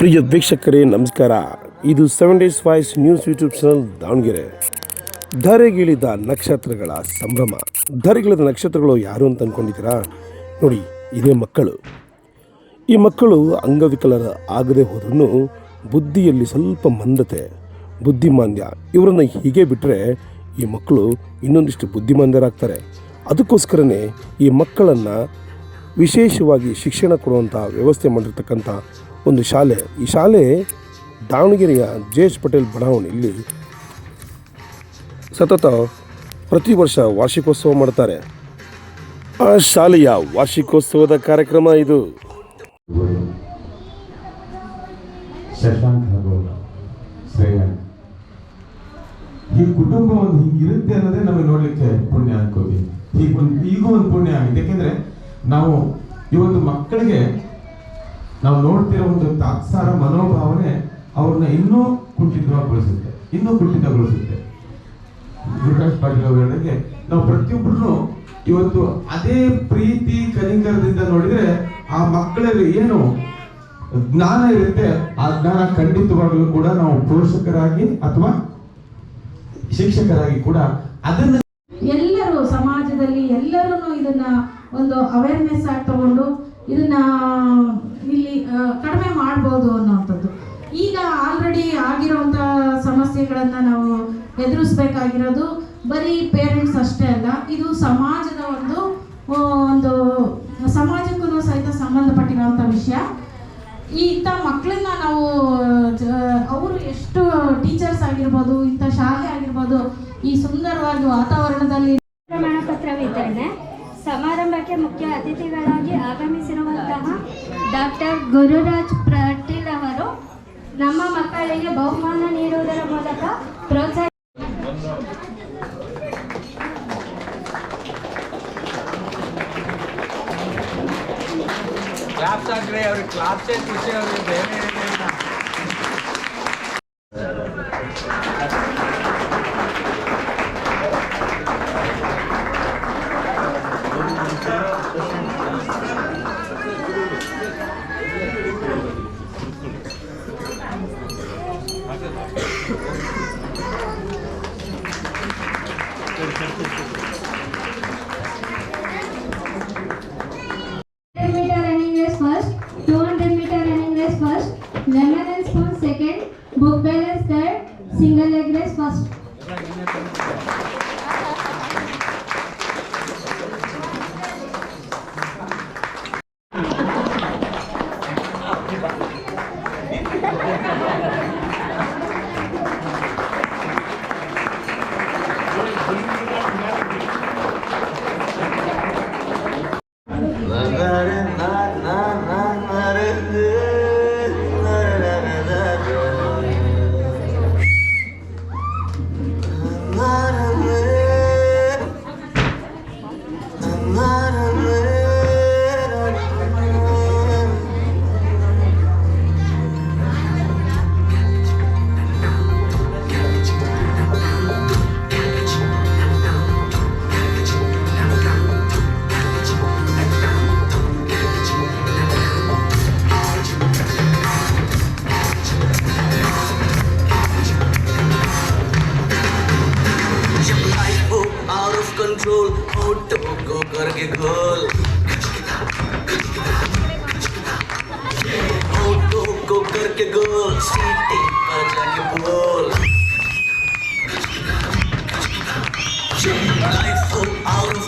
ಪ್ರಿಯ ವೀಕ್ಷಕರೇ, ನಮಸ್ಕಾರ. ಇದು seven days voice news YouTube channel Davanagere. ಧರೆಗಿಳಿದ ನಕ್ಷತ್ರಗಳ ಸಂಭ್ರಮ. ಧರೆಗಿಳಿದ ನಕ್ಷತ್ರಗಳು ಯಾರು ಅಂತ ಅಂದ್ಕೊಂಡಿದ್ದೀರಾ ನೋಡಿ, ಇದೇ ಮಕ್ಕಳು. ಈ ಮಕ್ಕಳು ಅಂಗವಿಕಲರ ಆಗದೆ ಹೋದ್ರೂ ಬುದ್ಧಿಯಲ್ಲಿ ಸ್ವಲ್ಪ ಮಂದತೆ, ಬುದ್ಧಿಮಾಂದ್ಯ ಇವರನ್ನು ಹೀಗೆ ಬಿಟ್ಟರೆ ಈ ಮಕ್ಕಳು ಇನ್ನೊಂದಿಷ್ಟು ಬುದ್ಧಿಮಾಂದ್ಯರಾಗ್ತಾರೆ. ಅದಕ್ಕೋಸ್ಕರನೇ ಈ ಮಕ್ಕಳನ್ನು ವಿಶೇಷವಾಗಿ ಶಿಕ್ಷಣ ಕೊಡುವಂಥ ವ್ಯವಸ್ಥೆ ಮಾಡಿರ್ತಕ್ಕಂಥ ಒಂದು ಶಾಲೆ. ಈ ಶಾಲೆ ದಾವಣಗೆರೆಯ ಜೆ ಎಚ್ ಪಟೇಲ್ ಬಡಾವಣೆಯಲ್ಲಿ ಸತತ ಪ್ರತಿ ವರ್ಷ ವಾರ್ಷಿಕೋತ್ಸವ ಮಾಡ್ತಾರೆ. ಆ ಶಾಲೆಯ ವಾರ್ಷಿಕೋತ್ಸವದ ಕಾರ್ಯಕ್ರಮ ಇದು. ಈ ಕುಟುಂಬ ಒಂದು ಹೀಗಿರುತ್ತೆ ಅನ್ನೋದೇ ನಮಗೆ ನೋಡ್ಲಿಕ್ಕೆ ಪುಣ್ಯ ಅನ್ಕೋತೀವಿ ಈಗ ಒಂದು ಈಗೂ ಒಂದು ಪುಣ್ಯ ಆಗಿದೆ. ಯಾಕೆಂದ್ರೆ ನಾವು ಇವತ್ತು ಮಕ್ಕಳಿಗೆ ನಾವು ನೋಡ್ತಿರೋ ಒಂದು ತಾತ್ಸಾರ ಮನೋಭಾವನೆ ಅವ್ರನ್ನ ಇನ್ನೂ ಕುಂಠಿತಗೊಳಿಸುತ್ತೆ ಇನ್ನೂ ಕುಂಠಿತಗೊಳಿಸುತ್ತೆ. ಗುರುರಾಜ್ ಪಾಟೀಲ್ ಅವರು ನಾವು ಪ್ರತಿಯೊಬ್ಬರು ಇವತ್ತು ಅದೇ ಪ್ರೀತಿ ಕಲಿಂಗರದಿಂದ ನೋಡಿದ್ರೆ ಆ ಮಕ್ಕಳಲ್ಲಿ ಏನು ಜ್ಞಾನ ಇರುತ್ತೆ, ಆ ಜ್ಞಾನ ಖಂಡಿತವಾಗಲೂ ಕೂಡ ನಾವು ಪೋಷಕರಾಗಿ ಅಥವಾ ಶಿಕ್ಷಕರಾಗಿ ಕೂಡ ಅದನ್ನ ಎಲ್ಲರೂ ಸಮಾಜದಲ್ಲಿ ಎಲ್ಲರೂ ಇದನ್ನ ಒಂದು ಅವೇರ್ನೆಸ್ ಆಗಿ ತಗೊಂಡು ಇದನ್ನ ಕಡಿಮೆ ಮಾಡ್ಬೋದು ಅನ್ನೋವಂಥದ್ದು. ಈಗ ಆಲ್ರೆಡಿ ಆಗಿರೋಂಥ ಸಮಸ್ಯೆಗಳನ್ನು ನಾವು ಎದುರಿಸ್ಬೇಕಾಗಿರೋದು ಬರೀ ಪೇರೆಂಟ್ಸ್ ಅಷ್ಟೇ ಅಲ್ಲ, ಇದು ಸಮಾಜದ ಒಂದು ಒಂದು ಸಮಾಜಕ್ಕೂ ಸಹಿತ ಸಂಬಂಧಪಟ್ಟಿರೋಂಥ ವಿಷಯ. ಇಂಥ ಮಕ್ಕಳನ್ನ ನಾವು ಅವರು ಎಷ್ಟು ಟೀಚರ್ಸ್ ಆಗಿರ್ಬೋದು, ಇಂಥ ಶಾಲೆ ಆಗಿರ್ಬೋದು, ಈ ಸುಂದರವಾಗಿ ವಾತಾವರಣದಲ್ಲಿ ಪ್ರಮಾಣ ಪತ್ರ ವಿತರಣೆ ಸಮಾರಂಭಕ್ಕೆ ಮುಖ್ಯ ಅತಿಥಿಗಳಾಗಿ ಆಗಮಿಸಿರುವಂತಹ ಡಾಕ್ಟರ್ ಗುರುರಾಜ್ ಪಾಟೀಲ್ ಅವರು ನಮ್ಮ ಮಕ್ಕಳಿಗೆ ಬಹುಮಾನ ನೀಡುವುದರ ಮೂಲಕ ಪ್ರೋತ್ಸಾಹ ಕ್ಲಾಪ್ಸ್ ಆಗ್ರೆ ಅವ್ರಿಗೆ ಕ್ಲಾಪ್ಸೇ ಖುಷಿ, ಅವ್ರಿಗೆ ಬೇರೆ करके खोल। ऑटो को करके गोल सीटी पर जाके बोल। Life out of